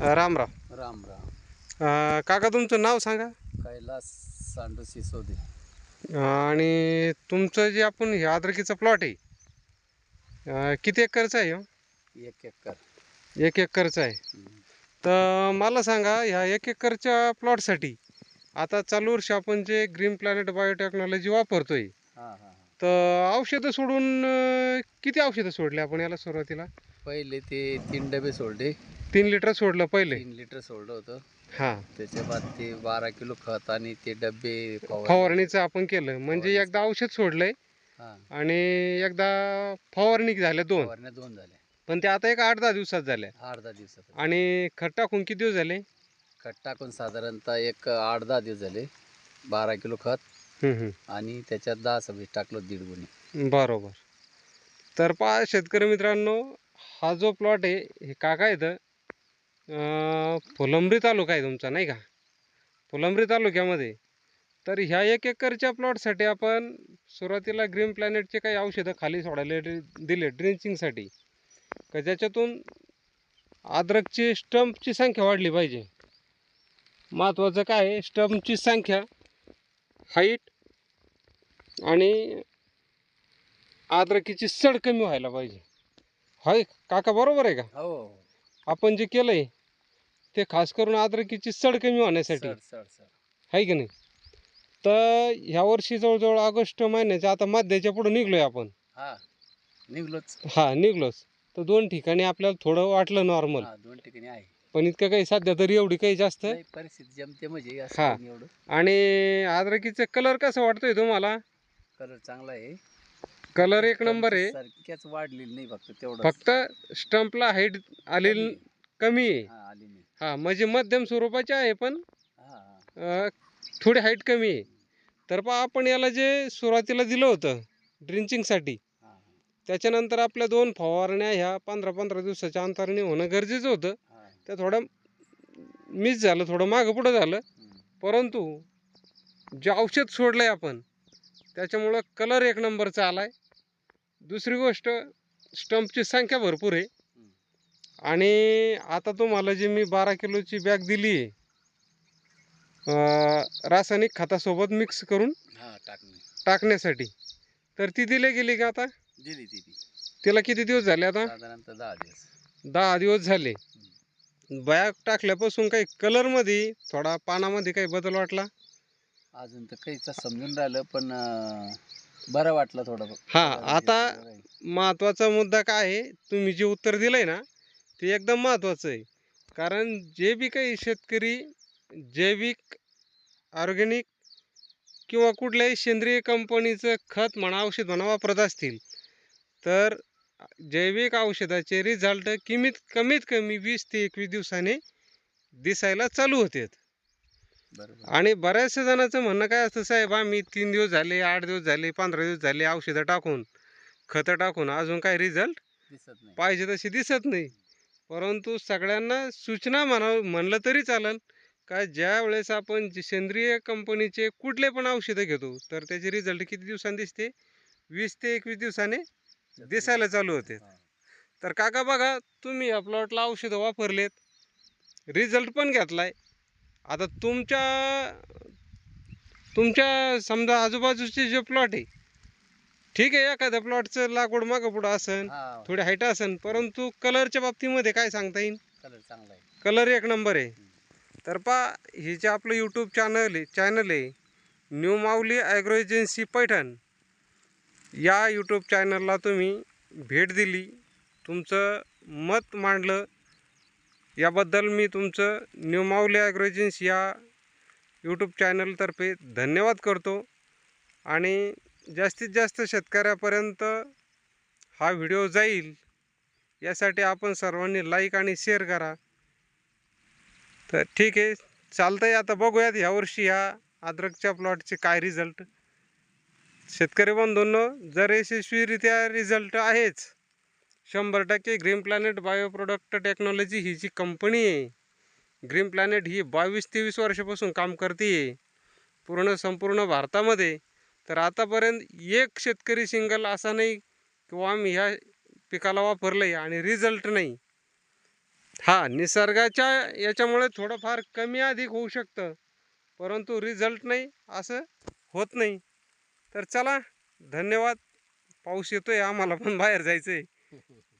राम राम. राम राम. अं, काका तुमचं नाव सांगा. कैलास सांडू सिसोदे आणि तुमचं जे आपण हे अद्रकीचा प्लॉट आहे अं, किती एकरचा आहे ह्यो? एक एकर. एक एकरचा आहे. हम्म. तर मला सांगा ह्या एक एकरच्या प्लॉटसाठी आता चालू वर्षी आपण जे ग्रीन प्लॅनेट बायोटेक्नॉलॉजी वापरतोय हा हा हा. तर औषधं सोडून अं, किती औषधं सोडले आपण याला सुरुवातीला? पहिले ते तीन डबे सोडले. तीन लिटर सोडलं पहिले? तीन लिटर सोडलं होतं. हां. त्याच्या बाद ते बारा किलो खत आणि ते डबे फवारणी. फवारणीचं आपण केलं. म्हणजे. एकदा औषध सोडलंय हा. आणि एकदा फवारणी झाल्या दोन. फवारण्या दोन झाल्या. पण ते आता एक आठ दहा दिवसात झाल्या. अर्धा दिवसात आणि खत टाकून किती दिवस झाले? खत टाकून साधारणतः एक आठ दहा दिवस झाले. बारा किलो खत. हम्म, हम्म. आणि त्याच्यात दहा सव्वीस टाकलो दीड गुणी. बरोबर. तर पहा शेतकरी मित्रांनो हा जो प्लॉट आहे हे काका इथं फुलंब्री तालुका आहे तुमचा नाही का? फुलंब्री तालुक्यामध्ये. तर ह्या एक एकरच्या प्लॉटसाठी आपण सुरुवातीला ग्रीन प्लॅनेटचे काही औषधं खाली सोडायला दिले ड्रिंचिंगसाठी का ज्याच्यातून अद्रकची स्टंपची संख्या वाढली पाहिजे. महत्त्वाचं काय आहे स्टंपची संख्या हाईट आणि अद्रकीची सड कमी व्हायला पाहिजे. होय काका बरोबर आहे का? हो. आपण जे केलंय ते खास करून अद्रकीची सड कमी होण्यासाठी. सड आहे की नाही? तर ह्या वर्षी जवळजवळ ऑगस्ट महिन्याच्या आता मध्याच्या पुढे निघलोय आपण. हा निघलोच. हा निघलोच. तर दोन ठिकाणी आपल्याला थोडं वाटलं नॉर्मल हा दोन ठिकाणी आहे. पण इतकं काही सध्या तरी एवढी काही जास्त. नाही, परिस्थिती जमते म्हणजे असं हा. काही नाही एवढं. आणि अद्रकीचं कलर कसं वाटतोय तुम्हाला? कलर चांगला आहे. कलर एक नंबर आहे. वाढलेली नाही फक्त तेवढं फक्त स्टंपला हाईट आलेली कमी. आहे. हा आली नाही. हा म्हणजे मध्यम स्वरूपाची आहे पण हा हा. अ, थोडी हाईट कमी आहे. तर पहा आपण याला जे सुरुवातीला दिलं होतं ड्रिंचिंगसाठी हा त्याच्यानंतर आपल्या दोन फवारण्या ह्या पंधरा पंधरा दिवसाच्या अंतराने होणं गरजेचं होतं. हा त्या थोडं मिस झालं थोडं मागं पुढं झालं. हम्म. परंतु जे औषध सोडलं आहे आपण त्याच्यामुळं कलर एक नंबरचा आला आहे दुसरी गोष्ट स्टंपची संख्या भरपूर आहे. आणि आता तुम्हाला जी मी बारा किलोची बॅग दिली आहे रासायनिक खतासोबत मिक्स करून हा टाकणे. टाकण्यासाठी तर ती दिली गेली का आता? दिली ती तिला किती दिवस झाले आता? दहा दिवस. दहा दिवस झाले. बॅग टाकल्यापासून काही कलरमध्ये थोडा पानामध्ये काही बदल वाटला? अजून तर काहीच समजून राहिलं पण बरं वाटलं थोडं हा आता महत्त्वाचा मुद्दा काय आहे तुम्ही जे उत्तर दिलंय ना ते एकदम महत्त्वाचं आहे. कारण जे बी काही शेतकरी जैविक ऑर्गॅनिक किंवा कुठल्याही सेंद्रिय कंपनीचं खत म्हणा औषध म्हणा वापरत असतील तर जैविक औषधाचे रिझल्ट कमीत कमीत कमी वीस ते एकवीस दिवसाने दिसायला चालू होतात. आणि बऱ्याचशा जणांचं म्हणणं काय असतं साहेब आम्ही तीन दिवस झाले आठ दिवस झाले पंधरा दिवस झाले औषधं टाकून खतं टाकून अजून काही रिझल्ट पाहिजे तशी दिसत नाही. परंतु सगळ्यांना सूचना म्हणा म्हणलं तरी चालेल का ज्या वेळेस आपण सेंद्रिय कंपनीचे कुठले पण औषधं घेतो तर त्याचे रिझल्ट किती दिवसांनी दिसते? वीस ते एकवीस दिवसाने दिसायला चालू होते. तर काका बघा तुम्ही या प्लॉटला औषधं वापरलेत रिझल्ट पण घेतलाय. आता तुमच्या तुमच्या समजा आजूबाजूचे जे प्लॉट आहे ठीक आहे एखाद्या प्लॉटचं लागवड मागं पुढं असन हा. थोडी हाईट असन परंतु कलरच्या बाबतीमध्ये काय सांगता येईल? कलर चांगला आहे. कलर एक नंबर आहे. तर पा हे जे आपलं यूट्यूब चॅनल आहे चॅनल आहे new Mauli agro agency Paithan या यूट्यूब चॅनलला तुम्ही भेट दिली तुमचं मत मांडलं याबद्दल मी तुमचं न्यू माऊली ॲग्रो या यूट्यूब चॅनलतर्फे धन्यवाद करतो. आणि जास्तीत जास्त शेतकऱ्यापर्यंत हा व्हिडिओ जाईल यासाठी आपण सर्वांनी लाईक आणि शेअर करा. तर ठीक आहे चालतंय आता बघूयात ह्यावर्षी ह्या अद्रकच्या प्लॉटचे काय रिझल्ट शेतकरी बंधूंनो जर यशस्वीरित्या रिझल्ट आहेच शंभर टक्के ग्रीन प्लॅनेट बायोप्रोडक्ट टेक्नॉलॉजी ही जी कंपनी आहे ग्रीन प्लॅनेट ही बावीस तेवीस वर्षापासून काम करते. आहे पूर्ण संपूर्ण भारतामध्ये. तर आतापर्यंत एक शेतकरी सिंगल असा नाही किंवा आम्ही ह्या पिकाला वापरलं आहे आणि रिझल्ट नाही. हा निसर्गाच्या याच्यामुळे थोडंफार कमी अधिक होऊ शकतं परंतु रिझल्ट नाही असं होत नाही. तर चला धन्यवाद. पाऊस येतो आहे आम्हाला पण बाहेर जायचं आहे Hehehehe